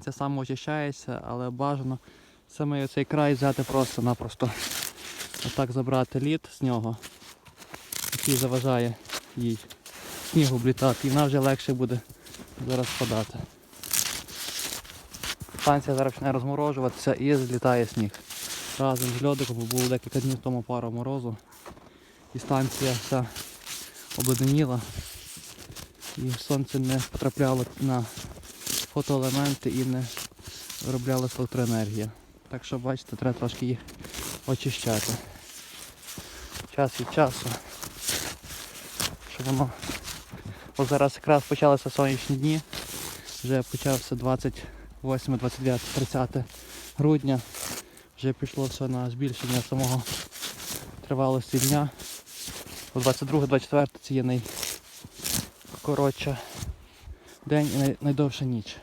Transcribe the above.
Це саме очищається, але бажано саме цей край взяти просто-напросто. Отак забрати лід з нього, який заважає їй снігу облітати, і вона вже легше буде зараз подати. Станція зараз почне розморожуватися і злітає сніг. Разом з льодиком, було декілька днів тому пара морозу. І станція вся обледеніла. І сонце не потрапляло на фотоелементи і не вироблялася електроенергія. Так що бачите, треба трошки їх очищати. Час від часу. Щоб воно. Ось зараз якраз почалися сонячні дні. Вже почався 28, 29, 30 грудня. Вже пішло все на збільшення самого тривалості дня. У 22-24 це є найкоротша день і найдовша ніч.